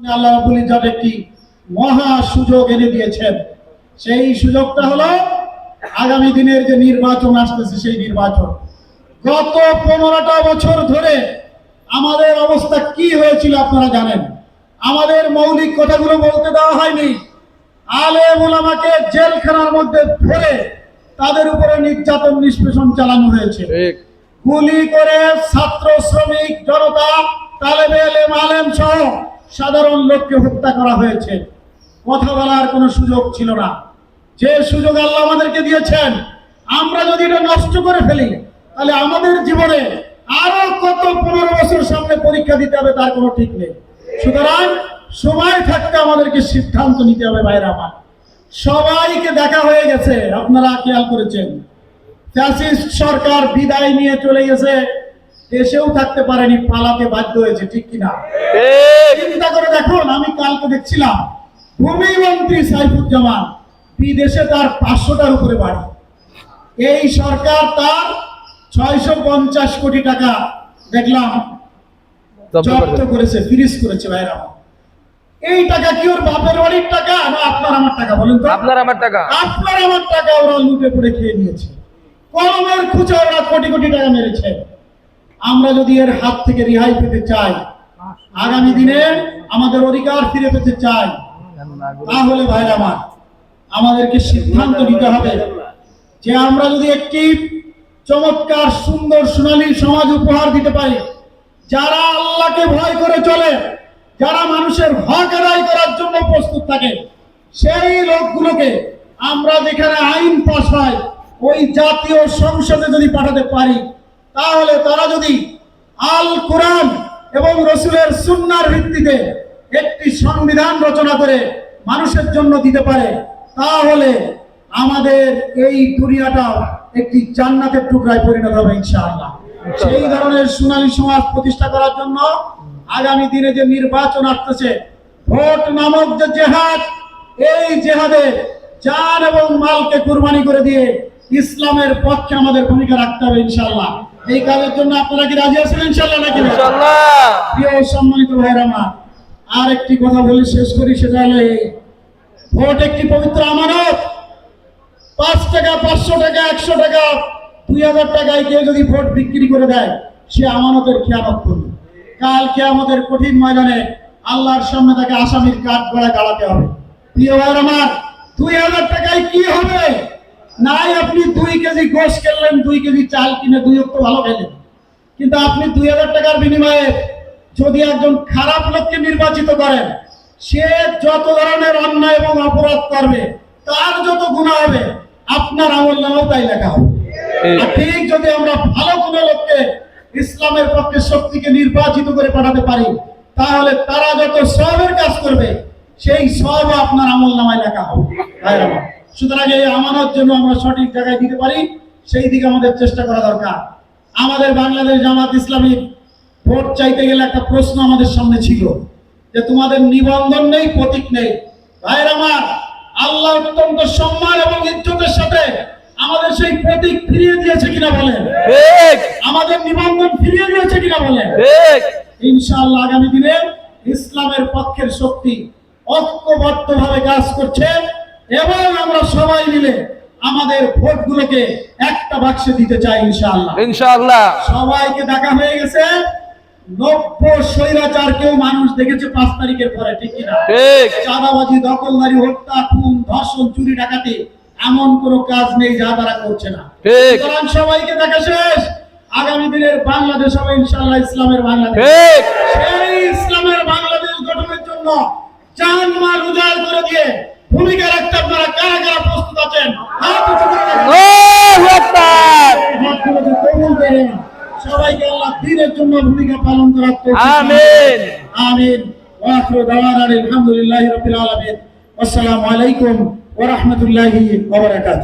আল্লাহ ইজ্জত একটি মহা সুযোগ এনে দিয়েছেন। সেই সুযোগটা হলো আগামী দিনের যে নির্বাচন আসতেছে সেই নির্বাচন। গত পনেরোটা বছর ধরে আমাদের অবস্থা কি হয়েছিল আপনারা জানেন? আমাদের মৌলিক কথাগুলো বলতে দেওয়া হয়নি। আলে মোলামাকে জেলখানার মধ্যে ভরে তাদের উপরে নির্যাতন নিষ্পেষণ চালানো হয়েছে। গুলি করে ছাত্র শ্রমিক জনতা তালেবে এলেম আলেম সহ সাধারণ লোককে হত্যা করা হয়েছে। কথা বলার কোনো সুযোগ ছিল না। যে সুযোগ আল্লাহ আমাদেরকে দিয়েছেন, আমরা যদি এটা নষ্ট করে ফেলি, তাহলে আমাদের জীবনে আরও কত পনেরো বছর সামনে পরীক্ষা দিতে হবে, তার কোনো ঠিক নেই। সুতরাং সময় থাকতে আমাদেরকে সিদ্ধান্ত নিতে হবে বাইরে আমার। সবাইকে দেখা হয়ে গেছে, আপনারা খেয়াল করেছেন। ফ্যাসিস্ট সরকার বিদায় নিয়ে চলে গেছে। দেশেও থাকতে পারেনি পালাতে বাধ্য হয়েছে ঠিক কিনা? চিন্তা করে দেখুন আমি কালকে দেখছিলাম ভূমিমন্ত্রী সাইফুজ্জামান বিদেশে তার পাঁচশোটার উপরে বাড়ি। এই সরকার তার ছয়শো পঞ্চাশ কোটি টাকা দেখলাম জব্দ জব্দ করেছে ফ্রিজ করেছে ভাইরা। এই টাকা কি ওর বাপের বাড়ির টাকা না আপনার আমার টাকা বলেন তো? আপনার আমার টাকা। আপনার আমার টাকা ওরা লুটে পড়ে খেয়ে নিয়েছে। কলমের খুচা ওরা কোটি কোটি টাকা মেরেছে। আমরা যদি এর হাত থেকে রেহাই পেতে চাই, আগামী দিনে আমাদের অধিকার ফিরে পেতে চাই, তাহলে ভাই আমার, আমাদেরকে সিদ্ধান্ত নিতে হবে যে আমরা যদি একটি চমৎকার, সুন্দর, সোনালী সমাজ উপহার দিতে পারি, যারা আল্লাহকে ভয় করে চলে, যারা মানুষের হক আদায় করার জন্য প্রস্তুত থাকে, সেই লোকগুলোকে আমরা যেখানে আইন পাশ হয়, ওই জাতীয় সংসদে যদি পাঠাতে পারি তাহলে তারা যদি আল কোরআন এবং রসুলের সুন্নার ভিত্তিতে একটি সংবিধান রচনা করে মানুষের জন্য দিতে পারে তাহলে আমাদের এই দুনিয়াটাও একটি জান্নাতের টুকরায় পরিণত হবে ইনশাআল্লাহ। সেই ধরনের সোনালী সমাজ প্রতিষ্ঠা করার জন্য আগামী দিনে যে নির্বাচন আসতেছে ভোট নামক যে জেহাদ এই জেহাদে জান এবং মালকে কুরবানি করে দিয়ে ইসলামের পক্ষে আমাদের ভূমিকা রাখতে হবে ইনশাআল্লাহ। এই কাজের জন্য আপনারা কি রাজি আছেন ইনশাআল্লাহ নাকি প্রিয় সম্মানিত ভাইরা আমার আর একটি কথা বলে শেষ করি সেটা হলো ভোট একটি পবিত্র আমানত। পাঁচ টাকা পাঁচশো টাকা একশো টাকা দুই হাজার টাকায় কেউ যদি ভোট বিক্রি করে দেয় সে আমানতের খেয়ানত করবে। কাল কে আমাদের কঠিন ময়দানে আল্লাহর সামনে তাকে আসামির কাঠ গড়া গাড়াতে হবে। প্রিয় ভাইয়ের আমার দুই হাজার টাকায় কি হবে? নাই আপনি দুই কেজি গোশ কিনলেন দুই কেজি চাল কিনে দুই অক্ট ভালো খেলেন কিন্তু আপনি দুই হাজার টাকার বিনিময়ে যদি একজন খারাপ লোককে নির্বাচিত করেন সে যত ধরনের অন্যায় এবং অপরাধ করবে তার যত গুণা হবে আপনার আমল নামেও তাই লেখা হবে ঠিক। যদি আমরা ভালো কোনো লোককে ইসলামের পক্ষে শক্তিকে নির্বাচিত করে পাঠাতে পারি তাহলে তারা যত সবের কাজ করবে সেই সব আপনার আমল নামায় লেখা হবে। সুতরাং এই আমানত জন্য আমরা সঠিক জায়গায় দিতে পারি সেই দিকে আমাদের চেষ্টা করা দরকার। আমাদের বাংলাদেশ জামাত ইসলামী ভোট চাইতে গেলে একটা প্রশ্ন আমাদের সামনে ছিল যে তোমাদের নিবন্ধন নেই প্রতীক নেই। ভাইয়ের আমার আল্লাহ অত্যন্ত সম্মান এবং ইজ্জতের সাথে আমাদের সেই প্রতীক ফিরিয়ে দিয়েছে কিনা বলেন। আমাদের নিবন্ধন ফিরিয়ে দিয়েছে কিনা বলেন। ইনশাআল্লাহ আগামী দিনে ইসলামের পক্ষের শক্তি ঐক্যবদ্ধভাবে কাজ করছে। এবং আমরা সবাই মিলে আমাদের ভোট ভোটগুলোকে একটা বাক্সে দিতে চাই ইনশাআল্লাহ। ইনশাআল্লাহ। সবাইকে দেখা হয়ে গেছে। নব্য স্বৈরাচার কেউ মানুষ দেখেছে পাঁচ তারিখের পরে ঠিক কিনা? চাঁদাবাজি দখলদারি হত্যা খুন ধর্ষণ চুরি ডাকাতি এমন কোনো কাজ নেই যা তারা করছে না। সুতরাং সবাইকে দেখা শেষ। আগামী দিনের বাংলাদেশ হবে ইনশাআল্লাহ ইসলামের বাংলাদেশ। সেই ইসলামের বাংলাদেশ গঠনের জন্য জান মাল উজাড় করে দিয়ে ভূমিকা রাখতে আপনারা কারা কারা প্রস্তুত আছেন। সবাইকে আল্লাহ দিনের জন্য ভূমিকা পালন করার। আমিন। আমিন। ওয়া দাওয়ানা আলহামদুলিল্লাহি রাব্বিল আলামিন। আসসালামু আলাইকুম ওয়া রাহমাতুল্লাহি ওয়া বারাকাতুহু।